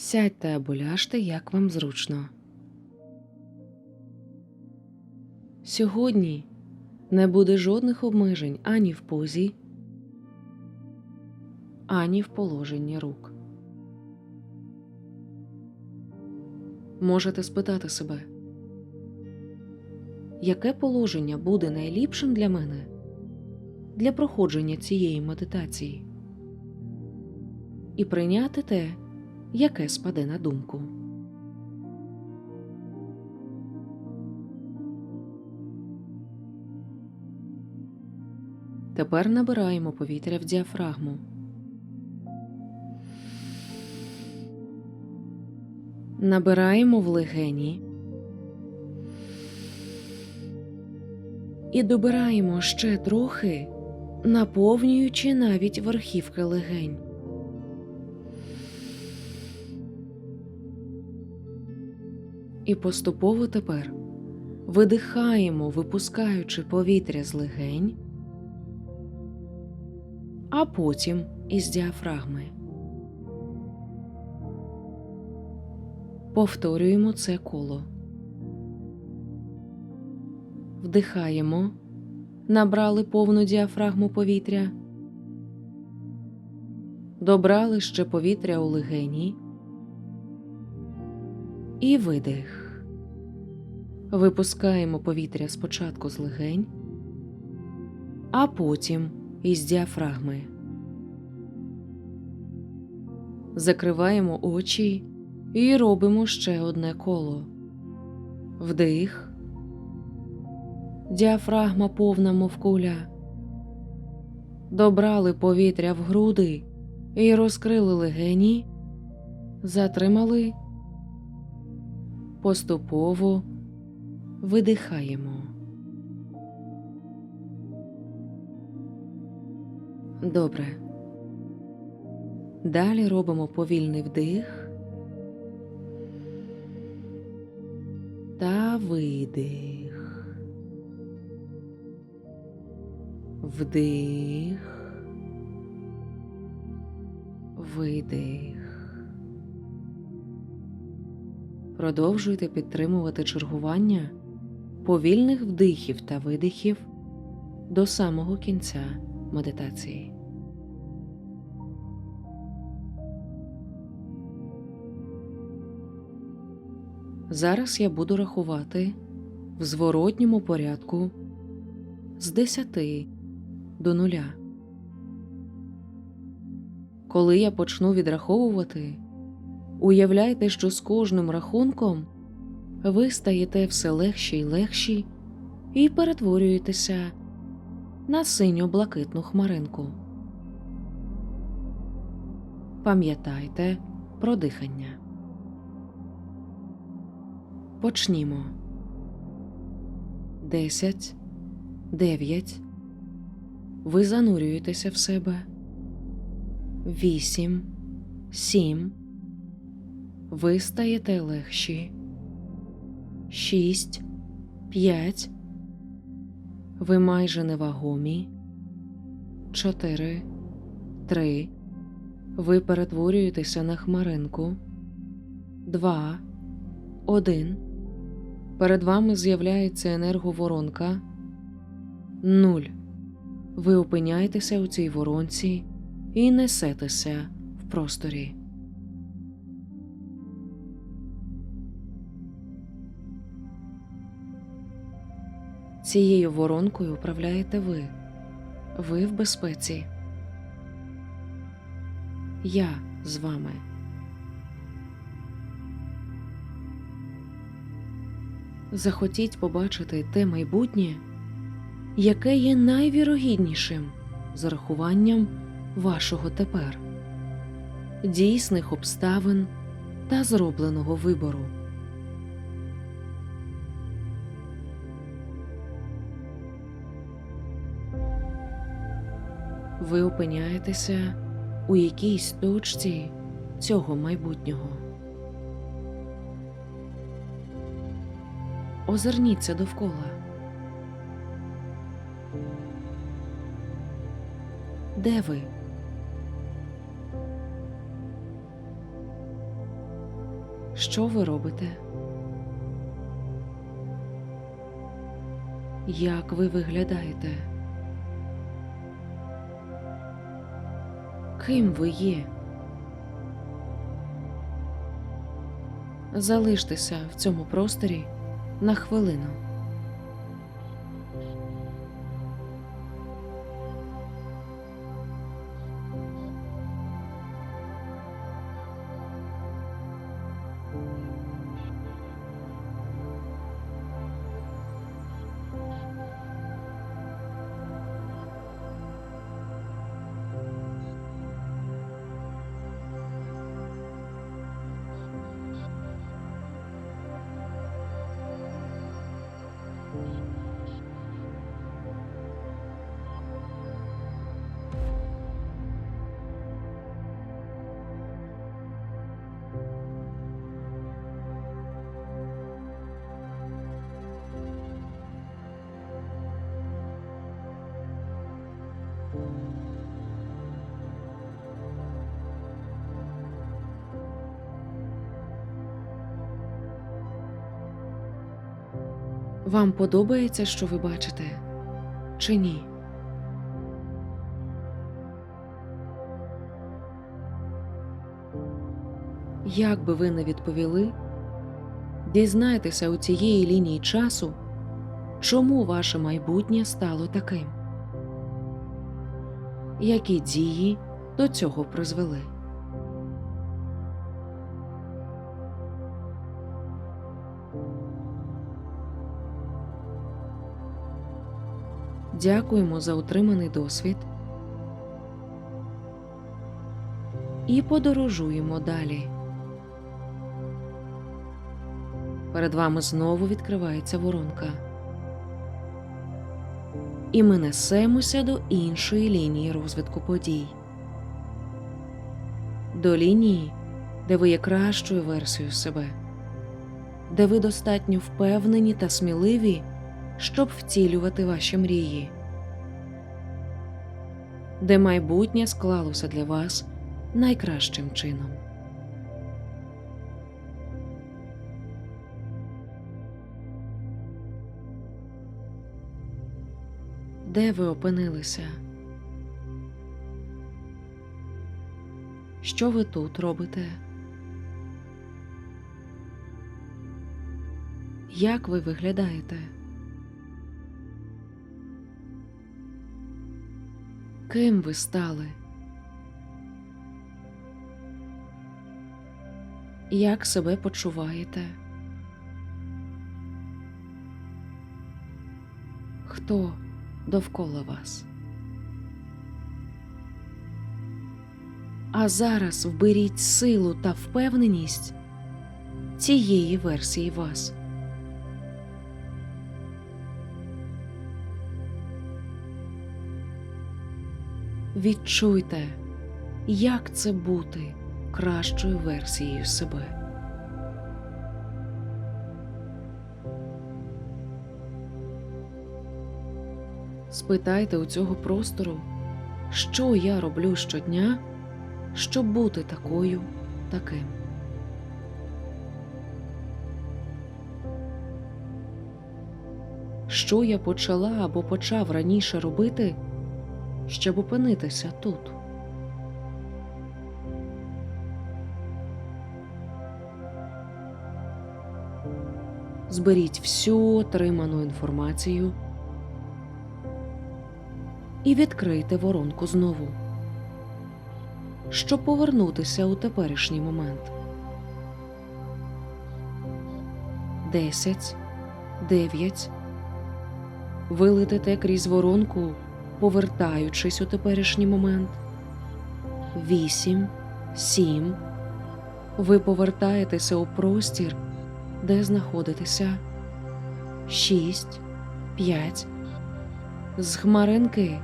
Сядьте або ляжте, як вам зручно. Сьогодні не буде жодних обмежень ані в позі, ані в положенні рук. Можете спитати себе, яке положення буде найліпшим для мене для проходження цієї медитації, і прийняти те, яке спаде на думку. Тепер набираємо повітря в діафрагму. Набираємо в легені і добираємо ще трохи, наповнюючи навіть верхівки легень. І поступово тепер видихаємо, випускаючи повітря з легень, а потім із діафрагми. Повторюємо це коло. Вдихаємо, набрали повну діафрагму повітря, добрали ще повітря у легені і видих. Випускаємо повітря спочатку з легень, а потім із діафрагми. Закриваємо очі і робимо ще одне коло. Вдих. Діафрагма повна, мов куля. Добрали повітря в груди і розкрили легені, затримали, поступово видихаємо. Добре. Далі робимо повільний вдих та видих. Вдих. Видих. Продовжуйте підтримувати чергування повільних вдихів та видихів до самого кінця медитації. Зараз я буду рахувати в зворотньому порядку з 10 до нуля. Коли я почну відраховувати, уявляйте, що з кожним рахунком ви стаєте все легші й легші і перетворюєтеся на синьо-блакитну хмаринку. Пам'ятайте про дихання. Почнімо. Десять, дев'ять. Ви занурюєтеся в себе. Вісім, сім. Ви стаєте легші. Шість, п'ять. Ви майже невагомі. Чотири, три. Ви перетворюєтеся на хмаринку. Два, один. Перед вами з'являється енерговоронка. Нуль. Ви опиняєтеся у цій воронці і несетеся в просторі. Цією воронкою управляєте ви. Ви в безпеці. Я з вами. Захотіть побачити те майбутнє, яке є найвірогіднішим за рахуванням вашого тепер, дійсних обставин та зробленого вибору. Ви опиняєтеся у якійсь точці цього майбутнього. Озирніться довкола. Де ви? Що ви робите? Як ви виглядаєте? Ким ви є? Залиштеся в цьому просторі на хвилину. Вам подобається, що ви бачите, чи ні? Як би ви не відповіли, дізнайтеся у цієї лінії часу, чому ваше майбутнє стало таким, які дії до цього призвели. Дякуємо за отриманий досвід і подорожуємо далі. Перед вами знову відкривається воронка. І ми несемося до іншої лінії розвитку подій. До лінії, де ви є кращою версією себе, де ви достатньо впевнені та сміливі щоб втілювати ваші мрії, де майбутнє склалося для вас найкращим чином. Де ви опинилися? Що ви тут робите? Як ви виглядаєте? Ким ви стали? Як себе почуваєте? Хто довкола вас? А зараз вберіть силу та впевненість цієї версії вас. Відчуйте, як це бути кращою версією себе. Спитайте у цього простору, що я роблю щодня, щоб бути такою таким. Що я почала або почав раніше робити, щоб опинитися тут? Зберіть всю отриману інформацію і відкрийте воронку знову, щоб повернутися у теперішній момент. Десять, дев'ять. Ви летите крізь воронку, повертаючись у теперішній момент. Вісім, сім. Ви повертаєтеся у простір, де знаходитеся. Шість, п'ять. З хмаринки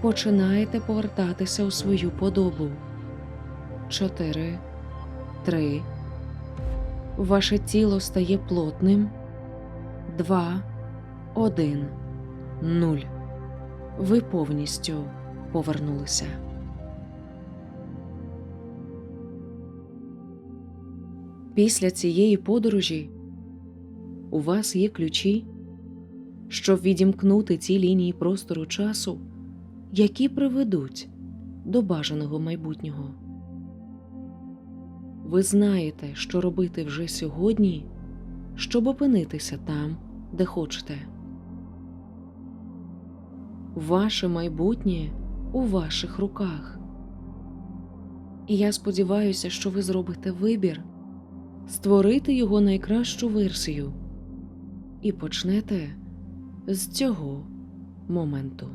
починаєте повертатися у свою подобу. Чотири, три. Ваше тіло стає плотним. Два, один, нуль. Ви повністю повернулися. Після цієї подорожі у вас є ключі, щоб відімкнути ті лінії простору часу, які приведуть до бажаного майбутнього. Ви знаєте, що робити вже сьогодні, щоб опинитися там, де хочете. Ваше майбутнє у ваших руках. І я сподіваюся, що ви зробите вибір створити його найкращу версію і почнете з цього моменту.